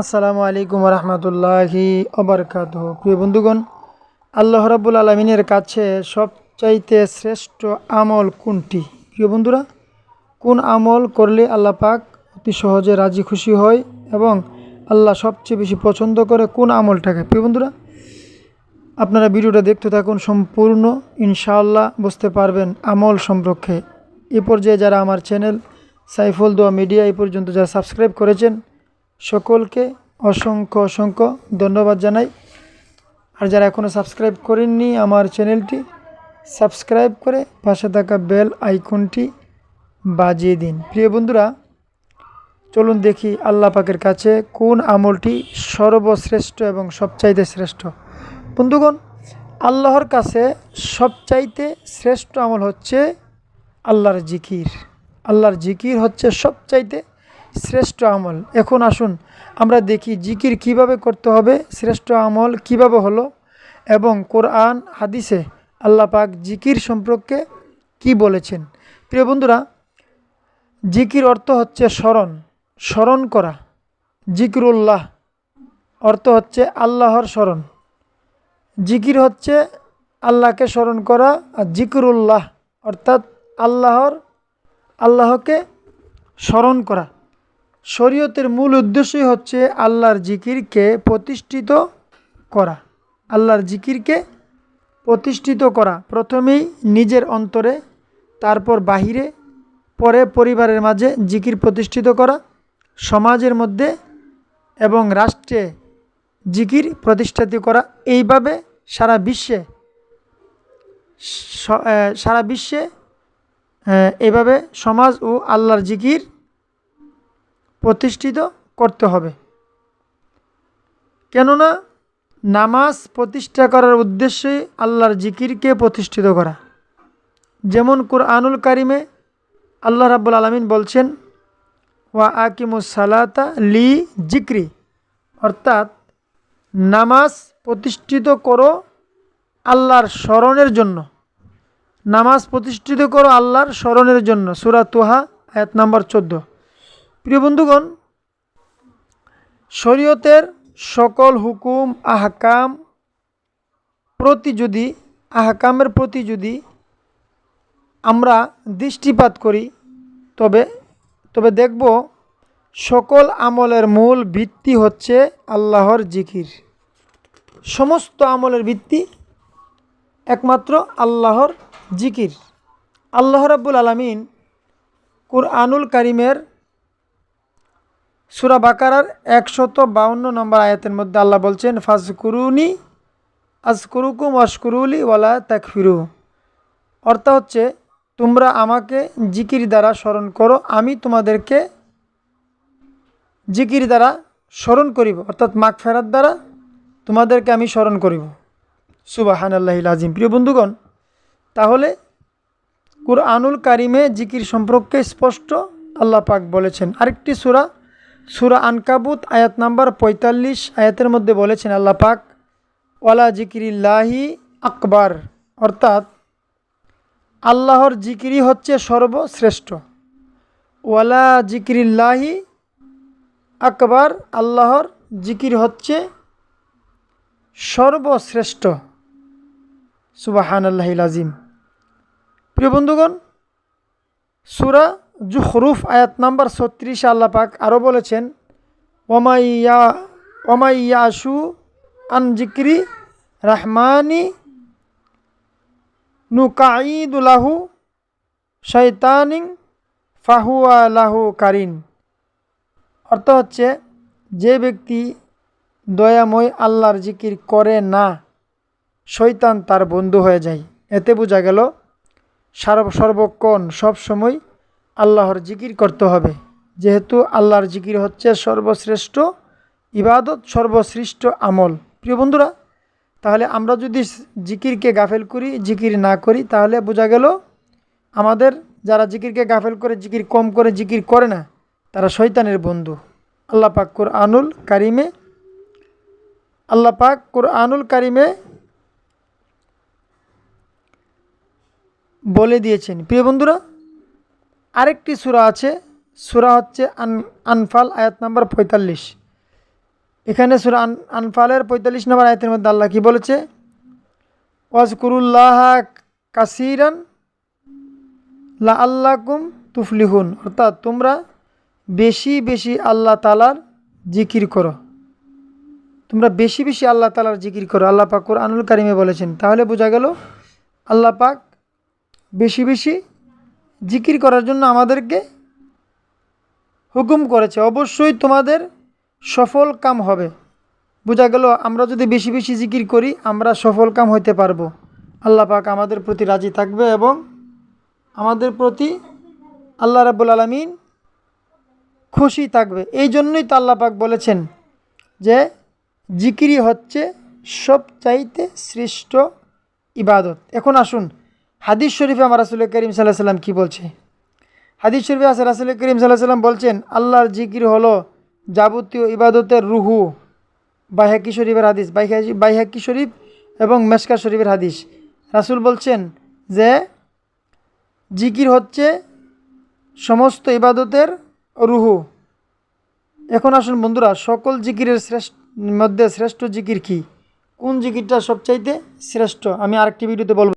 আসসালামু আলাইকুম রহমতুল্লাহি অবরকাত প্রিয় বন্ধুগণ, আল্লাহ রাবুল আলমিনের কাছে সবচাইতে শ্রেষ্ঠ আমল কোনটি? প্রিয় বন্ধুরা, কোন আমল করলে আল্লাহ পাক অতি সহজে রাজি খুশি হয় এবং আল্লাহ সবচেয়ে বেশি পছন্দ করে কোন আমলটাকে? প্রিয় বন্ধুরা, আপনারা ভিডিওটা দেখতে থাকুন সম্পূর্ণ, ইনশাআল্লাহ বুঝতে পারবেন আমল সম্পর্কে। এ পর্যায়ে যারা আমার চ্যানেল সাইফুল দোয়া মিডিয়া এই পর্যন্ত যারা সাবস্ক্রাইব করেছেন সকলকে অসংখ্য অসংখ্য ধন্যবাদ জানাই। আর যারা এখনও সাবস্ক্রাইব করেননি, আমার চ্যানেলটি সাবস্ক্রাইব করে পাশে থাকা বেল আইকনটি বাজিয়ে দিন। প্রিয় বন্ধুরা, চলুন দেখি আল্লাহ পাকের কাছে কোন আমলটি সর্বশ্রেষ্ঠ এবং সবচাইতে শ্রেষ্ঠ। বন্ধুগণ, আল্লাহর কাছে সবচাইতে শ্রেষ্ঠ আমল হচ্ছে আল্লাহর জিকির। আল্লাহর জিকির হচ্ছে সবচাইতে শ্রেষ্ঠ আমল। এখন আসুন, আমরা দেখি জিকির কীভাবে করতে হবে, শ্রেষ্ঠ আমল কীভাবে হলো, এবং কোরআন, হাদিসে আল্লাহ পাক জিকির সম্পর্কে কি বলেছেন। প্রিয় বন্ধুরা, জিকির অর্থ হচ্ছে স্মরণ স্মরণ করা। জিকিরুল্লাহ অর্থ হচ্ছে আল্লাহর স্মরণ। জিকির হচ্ছে আল্লাহকে স্মরণ করা আর জিকিরুল্লাহ অর্থাৎ আল্লাহর, আল্লাহকে স্মরণ করা। শরীয়তের মূল উদ্দেশ্যই হচ্ছে আল্লাহর জিকিরকে প্রতিষ্ঠিত করা। আল্লাহর জিকিরকে প্রতিষ্ঠিত করা। প্রথমেই নিজের অন্তরে তারপর বাহিরে পরে পরিবারের মাঝে জিকির প্রতিষ্ঠিত করা। সমাজের মধ্যে এবং রাষ্ট্রে জিকির প্রতিষ্ঠিত করা। এইভাবে সারা বিশ্বে সারা বিশ্বে এ, এইভাবে সমাজ ও আল্লাহর জিকির প্রতিষ্ঠিত করতে হবে। কেননা নামাজ প্রতিষ্ঠা করার উদ্দেশ্যে আল্লাহর জিকিরকে প্রতিষ্ঠিত করা। যেমন কুরআনুল কারিমে আল্লাহ রাব্বুল আলমিন বলছেন, ওয়া আকিমুস সালাতা লি জিক্রি। অর্থাৎ নামাজ প্রতিষ্ঠিত করো আল্লাহর স্মরণের জন্য। নামাজ প্রতিষ্ঠিত করো আল্লাহর স্মরণের জন্য। সুরা তোহা, আয়াত নাম্বার চোদ্দ। প্রিয় বন্ধুগণ, শরীয়তের সকল হুকুম, আহকাম প্রতি যদি আহকামের প্রতি যদি আমরা দৃষ্টিপাত করি। তবে তবে দেখব সকল আমলের মূল ভিত্তি হচ্ছে আল্লাহর জিকির। সমস্ত আমলের ভিত্তি একমাত্র আল্লাহর জিকির। আল্লাহ রাব্বুল আলমিন কুরআনুল কারিমের সুরা বাকারার একশত বাউন্ন নম্বর আয়াতের মধ্যে আল্লাহ বলছেন, ফাজকুরুনি আজকুরুকুম অস্কুরুলি ওয়ালা তাকফিরু। অর্থ হচ্ছে, তোমরা আমাকে জিকির দ্বারা স্মরণ করো, আমি তোমাদেরকে জিকির দ্বারা স্মরণ করিব। অর্থাৎ মাগ ফেরার দ্বারা তোমাদেরকে আমি স্মরণ করিব। সুবাহান আল্লাহিল আজিম প্রিয় বন্ধুগণ, তাহলে কুরআনুল কারিমে জিকির সম্পর্কে স্পষ্ট আল্লাহ পাক বলেছেন। আরেকটি সুরা সুরা আনকাবুত, আয়াত নাম্বার পঁয়তাল্লিশ, আয়াতের মধ্যে বলেছেন আল্লাহ পাক, ওয়ালা জিকিরিল্লাহি আকবার। অর্থাৎ আল্লাহর জিকিরই হচ্ছে সর্বশ্রেষ্ঠ। ওয়ালা জিকিরিল্লাহি আকবার, আল্লাহর জিকির হচ্ছে সর্বশ্রেষ্ঠ। সুবাহান আল্লাহিল আজিম প্রিয় বন্ধুগণ, সুরা জুহরুফ আয়াত নাম্বার ছত্রিশে আল্লাহ পাক আরও বলেছেন ওমাইয়া ওমাইয়াশু আন জিক্রি রাহমানি নুকাইদুলাহু শৈতানিং ফাহুয়া লাহু কারিন। অর্থ হচ্ছে, যে ব্যক্তি দয়াময় আল্লাহর জিকির করে না শৈতান তার বন্ধু হয়ে যায়। এতে বোঝা গেল সার্ব সর্বক্ষণ সবসময় আল্লাহর জিকির করতে হবে। যেহেতু আল্লাহর জিকির হচ্ছে সর্বশ্রেষ্ঠ ইবাদত, সর্বশ্রেষ্ঠ আমল। প্রিয় বন্ধুরা, তাহলে আমরা যদি জিকিরকে গাফেল করি, জিকির না করি, তাহলে বোঝা গেল আমাদের যারা জিকিরকে গাফেল করে, জিকির কম করে, জিকির করে না, তারা শয়তানের বন্ধু। আল্লাহ পাক কোর আনুল কারিমে, আল্লাহ পাক কোর আনুল কারিমে বলে দিয়েছেন। প্রিয় বন্ধুরা আরেকটি সূরা আছে, সূরা হচ্ছে আন আনফাল, আয়াত নাম্বার পঁয়তাল্লিশ। এখানে সুরা আন আনফালের পঁয়তাল্লিশ নম্বর আয়তের মধ্যে আল্লাহ কি বলেছে? ওয়াজকুরুল্লাহ কাসিরান লা আল্লাকুম তুফলিহুন। অর্থাৎ তোমরা বেশি বেশি আল্লাহ তালার জিকির করো। তোমরা বেশি বেশি আল্লাহ তালার জিকির করো। আল্লাহ পাক কোরআনুল কারিমে বলেছেন। তাহলে বোঝা গেল, আল্লাহ পাক বেশি বেশি জিকির করার জন্য আমাদেরকে হুকুম করেছে। অবশ্যই তোমাদের সফল কাম হবে। বোঝা গেল, আমরা যদি বেশি বেশি জিকির করি, আমরা সফল কাম হইতে পারব। আল্লাহ পাক আমাদের প্রতি রাজি থাকবে এবং আমাদের প্রতি আল্লাহ রাব্বুল আলমিন খুশি থাকবে। এই জন্যই তো আল্লাহ পাক বলেছেন যে জিকিরি হচ্ছে সবচাইতে শ্রেষ্ঠ ইবাদত। এখন আসুন হাদিস শরীফে আমার রাসুল করিম সাল্লাহ সাল্লাম কী বলছে? হাদিস শরীফে আছে রাসুল করিম সাল্লাহ সাল্লাম বলছেন, আল্লাহর জিকির হলো যাবতীয় ইবাদতের রুহু। বাইহাকি শরীফের হাদিস, বাইহাকি শরীফ এবং মেসকা শরীফের হাদিস। রাসুল বলছেন যে, জিকির হচ্ছে সমস্ত ইবাদতের রুহু। এখন আসুন বন্ধুরা, সকল জিকিরের শ্রেষ্ঠ, মধ্যে শ্রেষ্ঠ জিকির কি? কোন জিকিরটা সবচাইতে শ্রেষ্ঠ? আমি আরেকটি ভিডিওতে বলব।